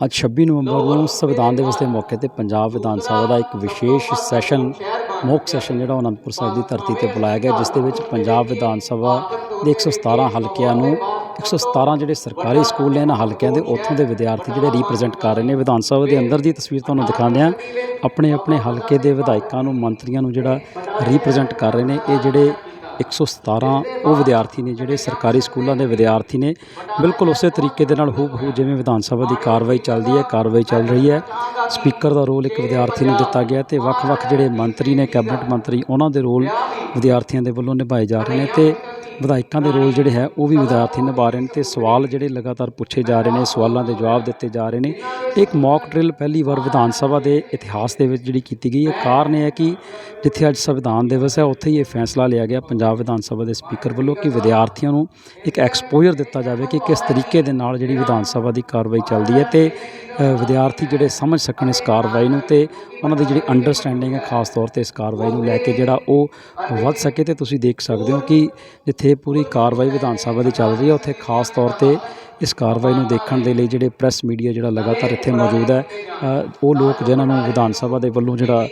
ਅੱਜ 26 ਨਵੰਬਰ ਨੂੰ ਸੰਵਿਧਾਨ ਦਿਵਸ ਦੇ ਮੌਕੇ ਤੇ ਪੰਜਾਬ ਵਿਧਾਨ ਸਭਾ ਦਾ ਇੱਕ ਵਿਸ਼ੇਸ਼ ਸੈਸ਼ਨ, ਮੌਕ ਸੈਸ਼ਨ ਜਿਹੜਾ ਉਹ ਅਨੰਦਪੁਰ ਸਾਹਿਬ ਦੀ ਧਰਤੀ ਤੇ ਬੁਲਾਇਆ ਗਿਆ, ਜਿਸ ਦੇ ਵਿੱਚ ਪੰਜਾਬ ਵਿਧਾਨ ਸਭਾ ਦੇ 117 ਹਲਕਿਆਂ ਨੂੰ 117 ਜਿਹੜੇ ਸਰਕਾਰੀ ਸਕੂਲ ਨੇ ਇਹਨਾਂ ਹਲਕਿਆਂ ਦੇ, ਉੱਥੋਂ ਦੇ ਵਿਦਿਆਰਥੀ ਜਿਹੜੇ ਰਿਪਰੈਜ਼ੈਂਟ ਕਰ ਰਹੇ ਨੇ ਵਿਧਾਨ ਸਭਾ ਦੇ ਅੰਦਰ ਦੀ ਤਸਵੀਰ ਤੁਹਾਨੂੰ ਦਿਖਾਉਂਦੇ ਆ ਆਪਣੇ ਆਪਣੇ ਹਲਕੇ ਦੇ ਵਿਧਾਇਕਾਂ ਨੂੰ, ਮੰਤਰੀਆਂ ਨੂੰ ਜਿਹੜਾ ਰਿਪਰੈਜ਼ੈਂਟ ਕਰ ਰਹੇ ਨੇ, ਇਹ ਜਿਹੜੇ 117 ਉਹ ਵਿਦਿਆਰਥੀ ਨੇ ਜਿਹੜੇ ਸਰਕਾਰੀ ਸਕੂਲਾਂ ਦੇ ਵਿਦਿਆਰਥੀ ਨੇ, ਬਿਲਕੁਲ ਉਸੇ ਤਰੀਕੇ ਦੇ ਨਾਲ ਹੂਬਹੂ ਜਿਵੇਂ ਵਿਧਾਨ ਸਭਾ ਦੀ ਕਾਰਵਾਈ ਚੱਲਦੀ ਹੈ, ਕਾਰਵਾਈ ਚੱਲ ਰਹੀ ਹੈ। ਸਪੀਕਰ ਦਾ ਰੋਲ ਇੱਕ ਵਿਦਿਆਰਥੀ ਨੂੰ ਦਿੱਤਾ ਗਿਆ ਤੇ ਵੱਖ-ਵੱਖ ਜਿਹੜੇ ਮੰਤਰੀ ਨੇ, ਕੈਬਨਿਟ ਮੰਤਰੀ, ਉਹਨਾਂ ਦੇ ਰੋਲ ਵਿਦਿਆਰਥੀਆਂ ਦੇ ਵੱਲੋਂ ਨਿਭਾਏ ਜਾ ਰਹੇ ਨੇ ਤੇ ਵਿਧਾਇਕਾਂ ਦੇ ਰੋਲ ਜਿਹੜੇ ਹੈ, ਉਹ ਵੀ ਵਿਦਿਆਰਥੀ ਨਿਭਾ ਰਹੇ ਨੇ ਤੇ ਸਵਾਲ ਜਿਹੜੇ ਲਗਾਤਾਰ ਪੁੱਛੇ ਜਾ ਰਹੇ ਨੇ, ਸਵਾਲਾਂ ਦੇ ਜਵਾਬ ਦਿੱਤੇ ਜਾ ਰਹੇ ਨੇ। ਇੱਕ ਮੌਕ ਡਰਿਲ ਪਹਿਲੀ ਵਾਰ ਵਿਧਾਨ ਸਭਾ ਦੇ ਇਤਿਹਾਸ ਦੇ ਵਿੱਚ ਜਿਹੜੀ ਕੀਤੀ ਗਈ ਹੈ ਕਾਰਨ ਇਹ ਹੈ ਕਿ ਜਿੱਥੇ ਅੱਜ ਸੰਵਿਧਾਨ ਦਿਵਸ ਹੈ, ਉੱਥੇ ਹੀ ਇਹ ਫੈਸਲਾ ਲਿਆ ਗਿਆ ਪੰਜਾਬ ਵਿਧਾਨ ਸਭਾ ਦੇ ਸਪੀਕਰ ਵੱਲੋਂ ਕਿ ਵਿਦਿਆਰਥੀਆਂ ਨੂੰ ਇੱਕ ਐਕਸਪੋਜ਼ਰ ਦਿੱਤਾ ਜਾਵੇ ਕਿ ਕਿਸ ਤਰੀਕੇ ਦੇ ਨਾਲ ਜਿਹੜੀ ਵਿਧਾਨ ਸਭਾ ਦੀ ਕਾਰਵਾਈ ਚੱਲਦੀ ਹੈ ਤੇ ਵਿਦਿਆਰਥੀ ਜਿਹੜੇ ਸਮਝ ਸਕਣ ਇਸ ਕਾਰਵਾਈ ਨੂੰ ਤੇ ਉਹਨਾਂ ਦੀ ਜਿਹੜੀ ਅੰਡਰਸਟੈਂਡਿੰਗ ਹੈ, ਖਾਸ ਤੌਰ ਤੇ ਇਸ ਕਾਰਵਾਈ ਨੂੰ ਲੈ ਕੇ ਜਿਹੜਾ ਉਹ ਵੱਧ ਸਕੇ ਤੇ ਤੁਸੀਂ ਦੇਖ ਸਕਦੇ ਹੋ ਕਿ ਜਿੱਥੇ ਪੂਰੀ ਕਾਰਵਾਈ ਵਿਧਾਨ ਸਭਾ ਦੀ ਚੱਲ ਰਹੀ ਹੈ। ਉੱਥੇ ਖਾਸ ਤੌਰ ਤੇ ਇਸ ਕਾਰਵਾਈ ਨੂੰ ਦੇਖਣ ਦੇ ਲਈ ਜਿਹੜੇ ਪ੍ਰੈਸ ਮੀਡੀਆ ਜਿਹੜਾ ਲਗਾਤਾਰ ਇੱਥੇ ਮੌਜੂਦ ਹੈ ਉਹ ਲੋਕ ਜਿਨ੍ਹਾਂ ਨੂੰ ਵਿਧਾਨ ਸਭਾ ਦੇ ਵੱਲੋਂ ਜਿਹੜਾ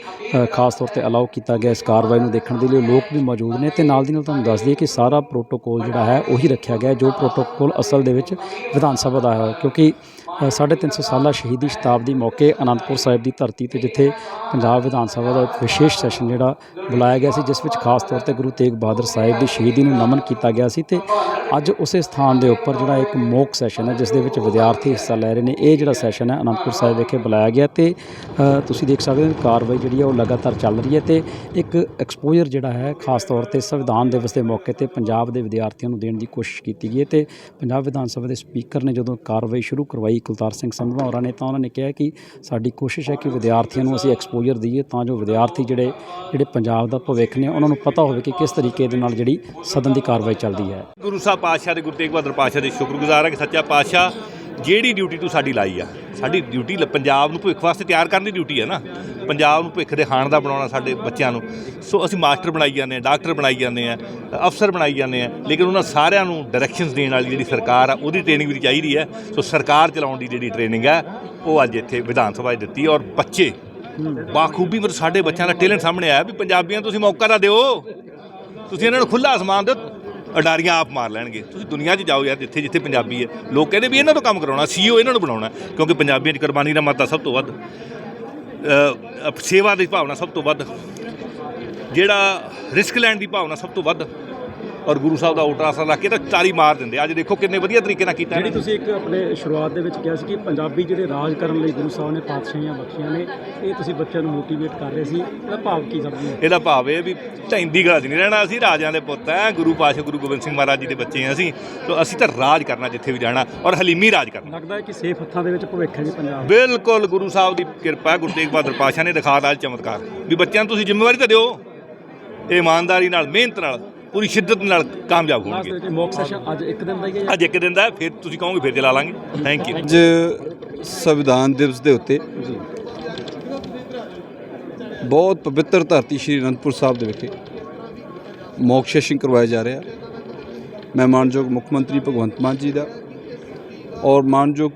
ਖਾਸ ਤੌਰ ਤੇ ਅਲਾਉ ਕੀਤਾ ਗਿਆ ਇਸ ਕਾਰਵਾਈ ਨੂੰ ਦੇਖਣ ਦੇ ਲਈ ਲੋਕ ਵੀ ਮੌਜੂਦ ਨੇ। ਤੇ ਨਾਲ ਦੀ ਨਾਲ ਤੁਹਾਨੂੰ ਦੱਸ ਦਈਏ ਕਿ ਸਾਰਾ ਪ੍ਰੋਟੋਕੋਲ ਜਿਹੜਾ ਹੈ ਉਹੀ ਰੱਖਿਆ ਗਿਆ ਜੋ ਪ੍ਰੋਟੋਕੋਲ ਅਸਲ ਦੇ ਵਿੱਚ ਵਿਧਾਨ ਸਭਾ ਦਾ ਹੈ। ਕਿਉਂਕਿ ਅ, ਸਾਢੇ ਤਿੰਨ ਸੌ ਸਾਲਾ ਸ਼ਹੀਦੀ ਸ਼ਤਾਬਦੀ ਮੌਕੇ ਅਨੰਦਪੁਰ ਸਾਹਿਬ ਦੀ ਧਰਤੀ ਤੇ ਜਿੱਥੇ ਪੰਜਾਬ ਵਿਧਾਨ ਸਭਾ ਦਾ ਵਿਸ਼ੇਸ਼ ਸੈਸ਼ਨ ਜਿਹੜਾ ਬੁਲਾਇਆ ਗਿਆ ਸੀ ਜਿਸ ਵਿੱਚ ਖਾਸ ਤੌਰ ਤੇ ਗੁਰੂ ਤੇਗ ਬਹਾਦਰ ਸਾਹਿਬ ਦੀ ਸ਼ਹੀਦੀ ਨੂੰ ਨਮਨ ਕੀਤਾ ਗਿਆ ਸੀ। ਤੇ ਅੱਜ ਉਸੇ ਸਥਾਨ ਦੇ ਉੱਪਰ ਜਿਹੜਾ ਇੱਕ ਮੌਕ ਸੈਸ਼ਨ ਹੈ ਜਿਸ ਦੇ ਵਿੱਚ ਵਿਦਿਆਰਥੀ ਹਿੱਸਾ ਲੈ ਰਹੇ ਨੇ। ਇਹ ਜਿਹੜਾ ਸੈਸ਼ਨ ਹੈ, ਅਨੰਦਪੁਰ ਸਾਹਿਬ ਵਿਖੇ ਬੁਲਾਇਆ ਗਿਆ ਤੇ ਤੁਸੀਂ ਦੇਖ ਸਕਦੇ ਹੋ ਕਾਰਵਾਈ ਜਿਹੜੀ ਹੈ ਉਹ ਲਗਾਤਾਰ ਚੱਲ ਰਹੀ ਹੈ ਤੇ ਇੱਕ ਐਕਸਪੋਜ਼ਰ ਜਿਹੜਾ ਹੈ, ਖਾਸ ਤੌਰ ਤੇ ਸੰਵਿਧਾਨ ਦਿਵਸ ਦੇ ਮੌਕੇ ਤੇ ਪੰਜਾਬ ਦੇ ਵਿਦਿਆਰਥੀਆਂ ਨੂੰ ਦੇਣ ਦੀ ਕੋਸ਼ਿਸ਼ ਕੀਤੀ ਗਈ ਹੈ ਤੇ ਪੰਜਾਬ ਵਿਧਾਨ ਸਭਾ ਦੇ ਸਪੀਕਰ ਨੇ ਜਦੋਂ ਕਾਰਵਾਈ ਸ਼ੁਰੂ ਕਰਵਾਈ, ਕੁਲਤਾਰ ਸਿੰਘ ਸੰਧਵਾ ਹੋਰਾਂ ਨੇ ਤਾਂ ਉਹਨਾਂ ਨੇ ਕਿਹਾ ਕਿ ਸਾਡੀ ਕੋਸ਼ਿਸ਼ ਹੈ ਕਿ ਵਿਦਿਆਰਥੀਆਂ ਨੂੰ ਅਸੀਂ ਐਕਸਪੋਜ਼ਰ ਦਈਏ ਤਾਂ ਜੋ ਵਿਦਿਆਰਥੀ ਜਿਹੜੇ ਜਿਹੜੇ ਪੰਜਾਬ ਦਾ ਭਵਿੱਖ ਨੇ, ਉਹਨਾਂ ਨੂੰ ਪਤਾ ਹੋਵੇ ਕਿ ਕਿਸ ਤਰੀਕੇ ਦੇ ਨਾਲ ਜਿਹੜੀ ਸਦਨ ਦੀ ਕਾਰਵਾਈ ਚੱਲਦੀ ਹੈ। ਗੁਰੂ ਸਾਹਿਬ ਪਾਤਸ਼ਾਹ ਦੇ ਗੁਰੂ ਤੇਗ ਬਹਾਦਰ ਪਾਤਸ਼ਾਹ ਦੇ ਸ਼ੁਕਰਗੁਜ਼ਾਰ ਹਾਂ ਸੱਚਾ ਪਾਤਸ਼ਾਹ, ਜਿਹੜੀ ਡਿਊਟੀ ਤੂੰ ਸਾਡੀ ਲਾਈ ਆ। ਸਾਡੀ ਡਿਊਟੀ ਪੰਜਾਬ ਨੂੰ ਭਵਿੱਖ ਵਾਸਤੇ ਤਿਆਰ ਕਰਨ ਦੀ ਡਿਊਟੀ ਹੈ ਨਾ। ਪੰਜਾਬ ਨੂੰ ਭਵਿੱਖ ਦੇ ਖਾਣ ਦਾ ਬਣਾਉਣਾ ਸਾਡੇ ਬੱਚਿਆਂ ਨੂੰ। ਸੋ ਅਸੀਂ ਮਾਸਟਰ ਬਣਾਈ ਜਾਂਦੇ ਹਾਂ ਡਾਕਟਰ ਬਣਾਈ ਜਾਂਦੇ ਆ, ਅਫਸਰ ਬਣਾਈ ਜਾਂਦੇ ਆ। ਲੇਕਿਨ ਉਹਨਾਂ ਸਾਰਿਆਂ ਨੂੰ ਡਾਇਰੈਕਸ਼ਨਸ ਦੇਣ ਵਾਲੀ ਜਿਹੜੀ ਸਰਕਾਰ ਆ, ਉਹਦੀ ਟ੍ਰੇਨਿੰਗ ਵੀ ਚਾਹੀਦੀ ਹੈ ਸੋ ਸਰਕਾਰ ਚਲਾਉਣ ਦੀ ਜਿਹੜੀ ਟ੍ਰੇਨਿੰਗ ਹੈ ਉਹ ਅੱਜ ਇੱਥੇ ਵਿਧਾਨ ਸਭਾ 'ਚ ਦਿੱਤੀ ਔਰ ਬੱਚੇ ਬਾਖੂਬੀ ਮਤਲਬ ਸਾਡੇ ਬੱਚਿਆਂ ਦਾ ਟੈਲੈਂਟ ਸਾਹਮਣੇ ਆਇਆ ਵੀ ਪੰਜਾਬੀਆਂ ਤੁਸੀਂ ਮੌਕਾ ਤਾਂ ਦਿਓ। ਤੁਸੀਂ ਇਹਨਾਂ ਨੂੰ ਖੁੱਲਾ ਅਸਮਾਨ ਦਿਓ ਅਡਾਰੀਆਂ ਆਪ ਮਾਰ ਲੈਣਗੇ। ਤੁਸੀਂ ਦੁਨੀਆ 'ਚ ਜਾਓ ਯਾਰ, ਜਿੱਥੇ ਜਿੱਥੇ ਪੰਜਾਬੀ ਹੈ। ਲੋਕ ਕਹਿੰਦੇ ਵੀ ਇਹਨਾਂ ਤੋਂ ਕੰਮ ਕਰਾਉਣਾ ਸੀਓ ਇਹਨਾਂ ਨੂੰ ਬਣਾਉਣਾ ਕਿਉਂਕਿ ਪੰਜਾਬੀਆਂ 'ਚ ਕੁਰਬਾਨੀ ਦਾ ਮਾਤਾ ਸਭ ਤੋਂ ਵੱਧ ਸੇਵਾ ਦੀ ਭਾਵਨਾ ਸਭ ਤੋਂ ਵੱਧ, ਜਿਹੜਾ ਰਿਸਕ ਲੈਣ ਦੀ ਭਾਵਨਾ ਸਭ ਤੋਂ ਵੱਧ। ਔਰ ਗੁਰੂ ਸਾਹਿਬ ਦਾ ਓਟਾ ਆਸਰਾ ਰੱਖ ਕੇ ਤਾਂ ਤਾਰੀ ਮਾਰ ਦਿੰਦੇ ਅੱਜ ਦੇਖੋ ਕਿੰਨੇ ਵਧੀਆ ਤਰੀਕੇ ਨਾਲ ਕੀਤਾ ਜਿਹੜੀ। ਤੁਸੀਂ ਇੱਕ ਆਪਣੇ ਸ਼ੁਰੂਆਤ ਦੇ ਵਿੱਚ ਕਿਹਾ ਸੀ ਕਿ ਪੰਜਾਬੀ ਜਿਹੜੇ ਰਾਜ ਕਰਨ ਲਈ ਗੁਰੂ ਸਾਹਿਬ ਨੇ ਪਾਤਸ਼ਾਹੀਆਂ ਬਖਸ਼ੀਆਂ ਨੇ ਇਹ ਤੁਸੀਂ ਬੱਚਿਆਂ ਨੂੰ ਮੋਟੀਵੇਟ ਕਰ ਰਹੇ ਸੀ। ਇਹਦਾ ਭਾਵ ਕੀ ਸਮਝਦੇ ਇਹਦਾ ਭਾਵ ਇਹ ਵੀ ਢੈਂਦੀ ਗਲਾ 'ਚ ਨਹੀਂ ਰਹਿਣਾ ਅਸੀਂ ਰਾਜਿਆਂ ਦੇ ਪੁੱਤ ਐ ਗੁਰੂ ਪਾਤਸ਼ਾਹ ਗੁਰੂ ਗੋਬਿੰਦ ਸਿੰਘ ਮਹਾਰਾਜ ਜੀ ਦੇ ਬੱਚੇ ਹਾਂ ਅਸੀਂ। ਸੋ ਅਸੀਂ ਤਾਂ ਰਾਜ ਕਰਨਾ ਜਿੱਥੇ ਵੀ ਜਾਣਾ ਔਰ ਹਲੀਮੀ ਰਾਜ ਕਰਨਾ। ਲੱਗਦਾ ਹੈ ਕਿ ਸੇਫ ਹੱਥਾਂ ਦੇ ਵਿੱਚ ਭਵਿੱਖ ਹੈ ਜੀ ਪੰਜਾਬ। ਬਿਲਕੁਲ ਗੁਰੂ ਸਾਹਿਬ ਦੀ ਕਿਰਪਾ ਗੁਰੂ ਤੇਗ ਬਹਾਦਰ ਪਾਤਸ਼ਾਹ ਨੇ ਦਿਖਾਤਾ ਅੱਜ ਚਮਤਕਾਰ। ਵੀ ਬੱਚਿਆਂ ਨੂੰ ਤੁਸੀਂ ਜ਼ਿੰਮੇਵਾਰੀ ਤਾਂ ਦਿਓ। ਇਮਾਨਦਾਰੀ ਨਾਲ ਮਿਹਨਤ ਨਾਲ। ਪੂਰੀ ਸ਼ਿੱਦਤ ਨਾਲ ਕਾਮਯਾਬ ਹੋਣਗੇ। ਵਿੱਚ ਮੌਕ ਸੈਸ਼ਨ ਅੱਜ ਇੱਕ ਦਿਨ ਦਾ ਹੀ ਹੈ ਅੱਜ ਇੱਕ ਦਿਨ ਦਾ ਹੈ, ਫਿਰ ਤੁਸੀਂ ਕਹੋਗੇ ਫਿਰ ਚਲਾ ਲਾਂਗੇ। ਥੈਂਕ ਯੂ ਅੱਜ ਸੰਵਿਧਾਨ ਦਿਵਸ ਦੇ ਉੱਤੇ ਬਹੁਤ ਪਵਿੱਤਰ ਧਰਤੀ ਸ਼੍ਰੀ ਅਨੰਦਪੁਰ ਸਾਹਿਬ ਦੇ ਵਿਖੇ ਮੌਕ ਸੈਸ਼ਨ ਕਰਵਾਇਆ ਜਾ ਰਿਹਾ। ਮੈਂ ਮਾਨਯੋਗ ਮੁੱਖ ਮੰਤਰੀ ਭਗਵੰਤ ਮਾਨ ਜੀ ਦਾ ਔਰ ਮਾਨਯੋਗ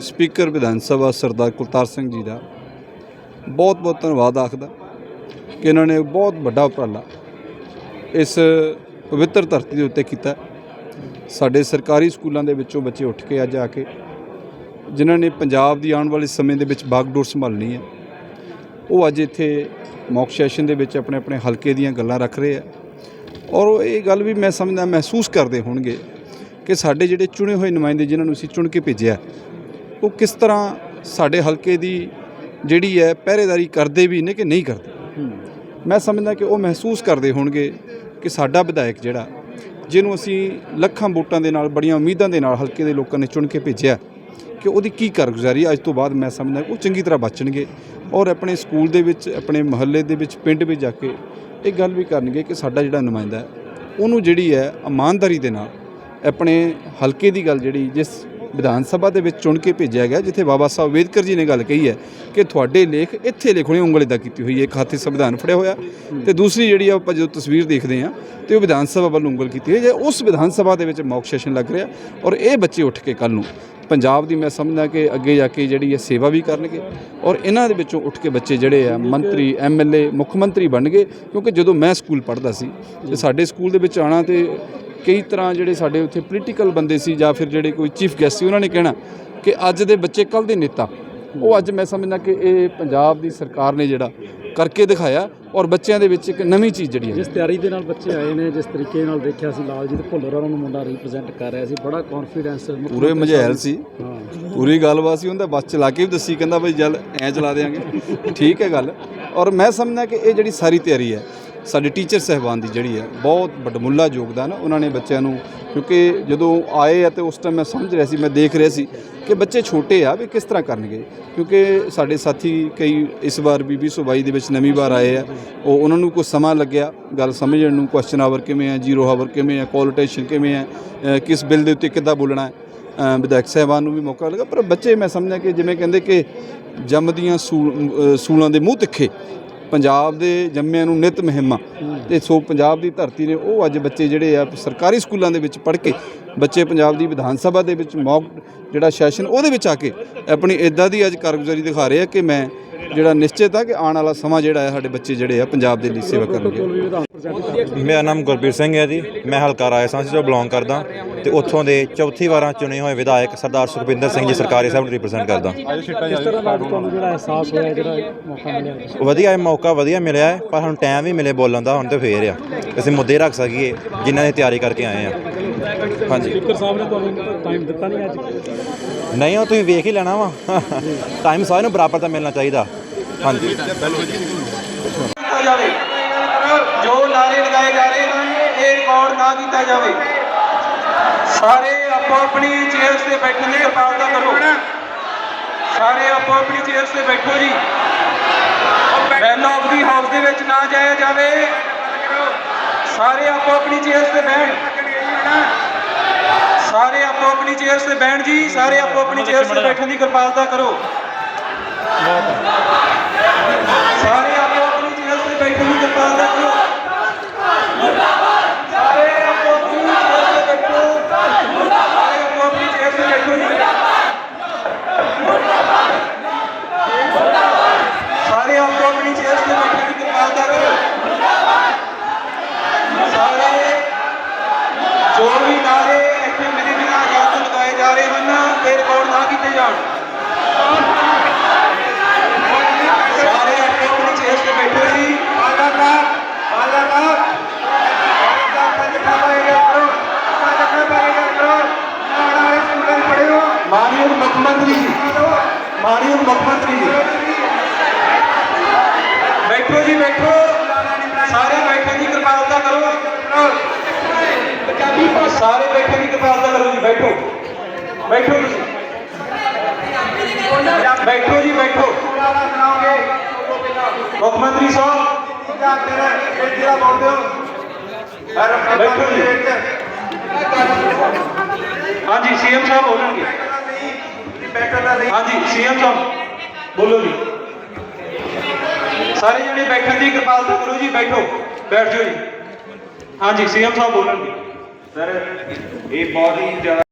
ਸਪੀਕਰ ਵਿਧਾਨ ਸਭਾ ਸਰਦਾਰ ਕੁਲਤਾਰ ਸਿੰਘ ਜੀ ਦਾ। ਬਹੁਤ ਬਹੁਤ ਧੰਨਵਾਦ ਆਖਦਾ ਕਿ ਇਹਨਾਂ ਨੇ ਬਹੁਤ ਵੱਡਾ ਉਪਰਾਲਾ ਇਸ ਪਵਿੱਤਰ ਧਰਤੀ ਦੇ ਉੱਤੇ ਕੀਤਾ। ਸਾਡੇ ਸਰਕਾਰੀ ਸਕੂਲਾਂ ਦੇ ਵਿੱਚੋਂ ਬੱਚੇ ਉੱਠ ਕੇ ਅੱਜ ਆ ਕੇ ਜਿਨ੍ਹਾਂ ਨੇ ਪੰਜਾਬ ਦੀ ਆਉਣ ਵਾਲੇ ਸਮੇਂ ਦੇ ਵਿੱਚ ਬਾਗਡੋਰ ਸੰਭਾਲਣੀ ਹੈ ਉਹ ਅੱਜ ਇੱਥੇ ਮੌਕ ਸੈਸ਼ਨ ਦੇ ਵਿੱਚ ਆਪਣੇ ਆਪਣੇ ਹਲਕੇ ਦੀਆਂ ਗੱਲਾਂ ਰੱਖ ਰਹੇ ਆ। ਔਰ ਉਹ ਇਹ ਗੱਲ ਵੀ ਮੈਂ ਸਮਝਦਾ ਮਹਿਸੂਸ ਕਰਦੇ ਹੋਣਗੇ ਕਿ ਸਾਡੇ ਜਿਹੜੇ ਚੁਣੇ ਹੋਏ ਨੁਮਾਇੰਦੇ ਜਿਨ੍ਹਾਂ ਨੂੰ ਅਸੀਂ ਚੁਣ ਕੇ ਭੇਜਿਆ ਉਹ ਕਿਸ ਤਰ੍ਹਾਂ ਸਾਡੇ ਹਲਕੇ ਦੀ ਜਿਹੜੀ ਹੈ ਪਹਿਰੇਦਾਰੀ ਕਰਦੇ ਵੀ ਨੇ ਕਿ ਨਹੀਂ ਕਰਦੇ। ਮੈਂ ਸਮਝਦਾ ਕਿ ਉਹ ਮਹਿਸੂਸ ਕਰਦੇ ਹੋਣਗੇ ਕਿ ਸਾਡਾ ਵਿਧਾਇਕ ਜਿਹੜਾ, ਜਿਹਨੂੰ ਅਸੀਂ ਲੱਖਾਂ ਵੋਟਾਂ ਦੇ ਨਾਲ, ਬੜੀਆਂ ਉਮੀਦਾਂ ਦੇ ਨਾਲ ਹਲਕੇ ਦੇ ਲੋਕਾਂ ਨੇ ਚੁਣ ਕੇ ਭੇਜਿਆ, ਕਿ ਉਹਦੀ ਕੀ ਕਾਰਗੁਜ਼ਾਰੀ ਅੱਜ ਤੋਂ ਬਾਅਦ ਮੈਂ ਸਮਝਦਾ ਉਹ ਚੰਗੀ ਤਰ੍ਹਾਂ ਬਚਣਗੇ ਔਰ ਆਪਣੇ ਸਕੂਲ ਦੇ ਵਿੱਚ, ਆਪਣੇ ਮਹੱਲੇ ਦੇ ਵਿੱਚ, ਪਿੰਡ ਵਿੱਚ ਜਾ ਕੇ ਇਹ ਗੱਲ ਵੀ ਕਰਨਗੇ ਕਿ ਸਾਡਾ ਜਿਹੜਾ ਨੁਮਾਇੰਦਾ ਉਹਨੂੰ ਜਿਹੜੀ ਹੈ ਇਮਾਨਦਾਰੀ ਦੇ ਨਾਲ, ਆਪਣੇ ਹਲਕੇ ਦੀ ਗੱਲ ਜਿਹੜੀ, ਜਿਸ ਵਿਧਾਨ ਸਭਾ ਦੇ ਵਿੱਚ ਚੁਣ ਕੇ ਭੇਜਿਆ ਗਿਆ, ਜਿੱਥੇ ਬਾਬਾ ਸਾਹਿਬ ਅੰਬੇਦਕਰ ਜੀ ਨੇ ਗੱਲ ਕਹੀ ਹੈ ਕਿ ਤੁਹਾਡੇ ਲੇਖ ਇੱਥੇ ਲਿਖਣੇ, ਉਂਗਲ ਦਾ ਕੀਤੀ ਹੋਈ ਹੈ, ਇੱਕ ਹੱਥੇ ਸੰਵਿਧਾਨ ਫੜਿਆ ਹੋਇਆ। ਤੇ ਦੂਸਰੀ ਜਿਹੜੀ ਆ, ਆਪਾਂ ਜਦੋਂ ਤਸਵੀਰ ਦੇਖਦੇ ਹਾਂ, ਤੇ ਉਹ ਵਿਧਾਨ ਸਭਾ ਵੱਲ ਉਂਗਲ ਕੀਤੀ ਹੋਈ ਹੈ। ਉਸ ਵਿਧਾਨ ਸਭਾ ਦੇ ਵਿੱਚ ਮੌਕ ਸੈਸ਼ਨ ਲੱਗ ਰਿਹਾ ਔਰ ਇਹ ਬੱਚੇ ਉੱਠ ਕੇ ਕੱਲ ਨੂੰ ਪੰਜਾਬ ਦੀ ਮੈਂ ਸਮਝਦਾ ਕਿ ਅੱਗੇ ਜਾ ਕੇ ਜਿਹੜੀ ਹੈ ਸੇਵਾ ਵੀ ਕਰਨਗੇ ਔਰ ਇਹਨਾਂ ਦੇ ਵਿੱਚੋਂ ਉੱਠ ਕੇ ਬੱਚੇ ਜਿਹੜੇ ਆ, ਮੰਤਰੀ ਐਮਐਲਏ ਮੁੱਖ ਮੰਤਰੀ ਬਣਨਗੇ। ਕਿਉਂਕਿ ਜਦੋਂ ਮੈਂ ਸਕੂਲ ਪੜ੍ਹਦਾ ਸੀ, ਤੇ ਸਾਡੇ ਸਕੂਲ ਦੇ ਵਿੱਚ ਆਣਾ ਤੇ ਕਈ ਤਰ੍ਹਾਂ ਜਿਹੜੇ ਸਾਡੇ ਉੱਥੇ ਪੋਲੀਟੀਕਲ ਬੰਦੇ ਸੀ ਜਾਂ ਫਿਰ ਜਿਹੜੇ ਕੋਈ ਚੀਫ ਗੈਸਟ ਸੀ ਉਹਨਾਂ ਨੇ ਕਹਿਣਾ ਕਿ ਅੱਜ ਦੇ ਬੱਚੇ ਕੱਲ ਦੇ ਨੇਤਾ। ਉਹ ਅੱਜ ਮੈਂ ਸਮਝਦਾ ਕਿ ਇਹ ਪੰਜਾਬ ਦੀ ਸਰਕਾਰ ਨੇ ਜਿਹੜਾ ਕਰਕੇ ਦਿਖਾਇਆ ਔਰ ਬੱਚਿਆਂ ਦੇ ਵਿੱਚ ਇੱਕ ਨਵੀਂ ਚੀਜ਼ ਜਿਹੜੀ ਹੈ। ਜਿਸ ਤਿਆਰੀ ਦੇ ਨਾਲ ਬੱਚੇ ਆਏ ਨੇ ਜਿਸ ਤਰੀਕੇ ਨਾਲ ਦੇਖਿਆ ਸੀ ਲਾਲਜੀਤ ਭੁੱਲਰ ਉਹਨਾਂ ਨੂੰ ਮੁੰਡਾ ਰਿਪਰੈਜ਼ੈਂਟ ਕਰ ਰਿਹਾ ਸੀ ਬੜਾ ਕੌਨਫੀਡੈਂਸ ਪੂਰੇ ਮਝੈਲ ਸੀ। ਪੂਰੀ ਗੱਲਬਾਤ ਸੀ ਉਹਦਾ ਬੱਸ ਚਲਾ ਕੇ ਵੀ ਦੱਸੀ ਕਹਿੰਦਾ ਬਈ ਜਲ ਐ ਚਲਾ ਦੇਾਂਗੇ ਠੀਕ ਹੈ ਗੱਲ। ਔਰ ਮੈਂ ਸਮਝਦਾ ਕਿ ਇਹ ਜਿਹੜੀ ਸਾਰੀ ਤਿਆਰੀ ਹੈ ਸਾਡੇ ਟੀਚਰ ਸਹਿਬਾਨ ਦੀ ਜਿਹੜੀ ਹੈ ਬਹੁਤ ਵੱਡਮੁੱਲਾ ਯੋਗਦਾਨ ਉਹਨਾਂ ਨੇ ਬੱਚਿਆਂ ਨੂੰ ਕਿਉਂਕਿ ਜਦੋਂ ਆਏ ਆ ਤੇ ਉਸ ਟਾਈਮ ਮੈਂ ਸਮਝ ਰਿਹਾ ਸੀ ਮੈਂ ਦੇਖ ਰਿਹਾ ਸੀ ਕਿ ਬੱਚੇ ਛੋਟੇ ਆ ਵੀ ਕਿਸ ਤਰ੍ਹਾਂ ਕਰਨਗੇ। ਕਿਉਂਕਿ ਸਾਡੇ ਸਾਥੀ ਕਈ ਇਸ ਵਾਰ ਬੀਬੀ ਸੁਬਾਈ ਦੇ ਵਿੱਚ ਨਵੀਂ ਵਾਰ ਆਏ ਆ ਉਹ ਉਹਨਾਂ ਨੂੰ ਕੁਝ ਸਮਾਂ ਲੱਗਿਆ ਗੱਲ ਸਮਝਣ ਨੂੰ ਕੁਐਸਚਨ ਆਵਰ ਕਿਵੇਂ ਹੈ ਜ਼ੀਰੋ ਆਵਰ ਕਿਵੇਂ ਹੈ ਕੋਲਿਟੇਸ਼ਨ ਕਿਵੇਂ ਹੈ ਕਿਸ ਬਿੱਲ ਦੇ ਉੱਤੇ ਕਿੱਦਾਂ ਬੋਲਣਾ ਹੈ ਵਿਧਾਇਕ ਸਾਹਿਬਾਨ ਨੂੰ ਵੀ ਮੌਕਾ ਲੱਗਾ ਪਰ ਬੱਚੇ ਮੈਂ ਸਮਝਦਾ ਕਿ ਜਿਵੇਂ ਕਹਿੰਦੇ ਕਿ ਜੰਮਦੀਆਂ ਸੂਲ ਅ, ਸੂਲਾਂ ਦੇ ਮੂੰਹ ਤਿੱਖੇ ਪੰਜਾਬ ਦੇ ਜੰਮਿਆਂ ਨੂੰ ਨਿਤ ਮਹਿਮਾ। ਤੇ ਸੋ ਪੰਜਾਬ ਦੀ ਧਰਤੀ ਨੇ ਉਹ ਅੱਜ ਬੱਚੇ ਜਿਹੜੇ ਆ ਸਰਕਾਰੀ ਸਕੂਲਾਂ ਦੇ ਵਿੱਚ ਪੜ੍ਹ ਕੇ ਬੱਚੇ ਪੰਜਾਬ ਦੀ ਵਿਧਾਨ ਸਭਾ ਦੇ ਵਿੱਚ ਮੌਕ ਜਿਹੜਾ ਸੈਸ਼ਨ ਉਹਦੇ ਵਿੱਚ ਆ ਕੇ ਆਪਣੀ ਇਦਾਂ ਦੀ ਅੱਜ ਕਾਰਗੁਜ਼ਾਰੀ ਦਿਖਾ ਰਹੇ ਆ ਕਿ ਮੈਂ ਜਿਹੜਾ ਨਿਸ਼ਚਿਤ ਆ ਕਿ ਆਉਣ ਵਾਲਾ ਸਮਾਂ ਜਿਹੜਾ ਹੈ ਸਾਡੇ ਬੱਚੇ ਜਿਹੜੇ ਆ ਪੰਜਾਬ ਦੇ ਲਈ ਸੇਵਾ ਕਰਨਗੇ। ਮੇਰਾ ਨਾਮ ਗੁਰਬੀਰ ਸਿੰਘ ਹੈ ਜੀ। ਮੈਂ ਹਲਕਾ ਰਾਜਸਥਾਨ ਤੋਂ ਬਿਲੋਂਗ ਕਰਦਾ ਤੇ ਉੱਥੋਂ ਦੇ ਚੌਥੀ ਵਾਰਾਂ ਚੁਣੇ ਹੋਏ ਵਿਧਾਇਕ ਸਰਦਾਰ ਸੁਖਬਿੰਦਰ ਸਿੰਘ ਜੀ ਸਰਕਾਰੀ ਸਾਹਿਬ ਨੂੰ ਰਿਪਰੈਜ਼ੈਂਟ ਕਰਦਾ। ਕਿਸ ਤਰ੍ਹਾਂ ਦਾ ਅੱਜ ਤੁਹਾਨੂੰ ਜਿਹੜਾ ਅਹਿਸਾਸ ਹੋਇਆ ਜਿਹੜਾ ਇਹ ਮੌਕਾ ਮਿਲਿਆ? ਵਧੀਆ ਇਹ ਮੌਕਾ ਵਧੀਆ ਮਿਲਿਆ ਹੈ ਪਰ ਸਾਨੂੰ ਟਾਈਮ ਵੀ ਮਿਲੇ ਬੋਲਣ ਦਾ ਹੁਣ ਤੇ ਫੇਰ ਆ। ਅਸੀਂ ਮੁੱਦੇ ਰੱਖ ਸਕੀਏ ਜਿਨ੍ਹਾਂ ਦੀ ਤਿਆਰੀ ਕਰਕੇ ਆਏ ਆ। ਹਾਂਜੀ। ਸਪੀਕਰ ਸਾਹਿਬ ਨੇ ਤੁਹਾਨੂੰ ਟਾਈਮ ਦਿੱਤਾ ਨਹੀਂ ਅੱਜ? ਨਹੀਂ, ਉਹ ਤੁਸੀਂ ਵੇਖ ਹੀ ਲੈਣਾ ਵਾ। ਟਾਈਮ ਸਾਰਿਆਂ ਨੂੰ ਬਰਾਬਰ ਦਾ ਮਿਲਣਾ ਚਾਹੀਦਾ। ਹਾਂਜੀ। ਕੀਤਾ ਜਾਵੇ। ਜੋ ਨਾਰੇ ਲਗਾਏ ਜਾ ਰਹੇ ਹਨ ਇਹ ਰਿਕਾਰਡ ਨਾ ਕੀਤਾ ਜਾਵੇ। ਸਾਰੇ ਆਪੋ ਆਪਣੀ ਚੇਅਰਸ ਤੇ ਬੈਠਣ ਦੀ ਕਿਰਪਾਲਤਾ ਕਰੋ। ਸਾਰੇ ਆਪੋ ਆਪਣੀ ਚੇਅਰਸ ਤੇ ਬੈਠੋ ਜੀ। ਬੈਲ ਆਫ ਦੀ ਹਾਊਸ ਦੇ ਵਿੱਚ ਨਾ ਜਾਇਆ ਜਾਵੇ। ਸਾਰੇ ਆਪੋ ਆਪਣੀ ਚੇਅਰਸ ਤੇ ਬੈਠ ਸਾਰੇ ਆਪੋ ਆਪਣੀ ਚੇਅਰਸ ਤੇ ਬੈਠ ਜੀ ਸਾਰੇ ਆਪੋ ਆਪਣੀ ਚੇਅਰਸ ਤੇ ਬੈਠਣ ਦੀ ਕਿਰਪਾਲਤਾ ਕਰੋ। ਸਾਰੇ ਆਪੋ ਆਪਣੀ ਚੇਅਰਸ ਤੇ ਬੈਠਣ ਦੀ ਕਿਰਪਾਲਤਾ ਕਰੋ ਸਾਰੇ ਆਪੋ ਆਪਣੀ ਚੇਅਰਸ ਤੇ ਬੈਠੋ ਸਾਰੇ ਆਪੋ ਆਪਣੀ ਚੇਅਰਸ ਤੇ ਬੈਠੋ ਜੀ ਸਾਰੇ ਆਪੋ ਆਪਣੀ ਚੇਅਰਸ ਤੇ ਬੈਠਣ ਦੀ ਕਿਰਪਾਲਤਾ ਕਰੋ ਸਾਰੇ ਜੋ ਵੀ ਨਾਰੇ ਇੱਥੇ ਮੇਰੇ ਬਿਨਾਂ ਯਾਦ ਲਗਾਏ ਜਾ ਰਹੇ ਹਨ ਇਹ ਰਿਕਾਰਡ ਨਾ ਕੀਤੇ ਜਾਣ ਸਾਰੇ ਆਪੋ ਆਪਣੀ ਚੇਅਰਸ ਤੇ ਬੈਠੋ ਜੀ ਆਲਾ ਕਾ ਆਲਾ ਕਾ ਮਾਨਯੋਗ ਮੁੱਖ ਮੰਤਰੀ ਜੀ ਮਾਨਯੋਗ ਮੁੱਖ ਮੰਤਰੀ ਜੀ ਬੈਠੋ ਜੀ ਬੈਠੋ ਸਾਰੇ ਬੈਠਣ ਦੀ ਕਿਰਪਾਲਤਾ ਕਰੋ ਸਾਰੇ ਬੈਠਣ ਦੀ ਕਿਰਪਾਲਤਾ ਕਰੋ ਜੀ ਬੈਠੋ ਬੈਠੋ ਤੁਸੀਂ ਬੈਠੋ ਜੀ ਬੈਠੋ ਮੁੱਖ ਮੰਤਰੀ ਸਾਹਿਬ ਬੈਠੋ ਜੀ ਹਾਂਜੀ ਸੀਐਮ ਸਾਹਿਬ ਬੋਲਣਗੇ ਹਾਂਜੀ ਸੀਐਮ ਸਾਹਿਬ ਬੋਲੋ ਜੀ। ਸਾਰੇ ਜਣੇ ਬੈਠਣ ਦੀ ਕਿਰਪਾਲਤਾ ਕਰੋ ਜੀ, ਬੈਠੋ, ਬੈਠ ਜਾਓ ਜੀ। ਹਾਂਜੀ, ਸੀਐਮ ਸਾਹਿਬ ਬੋਲਣਗੇ। ਸਰ ਇਹ ਬਹੁਤ ਹੀ ਜ਼ਿਆਦਾ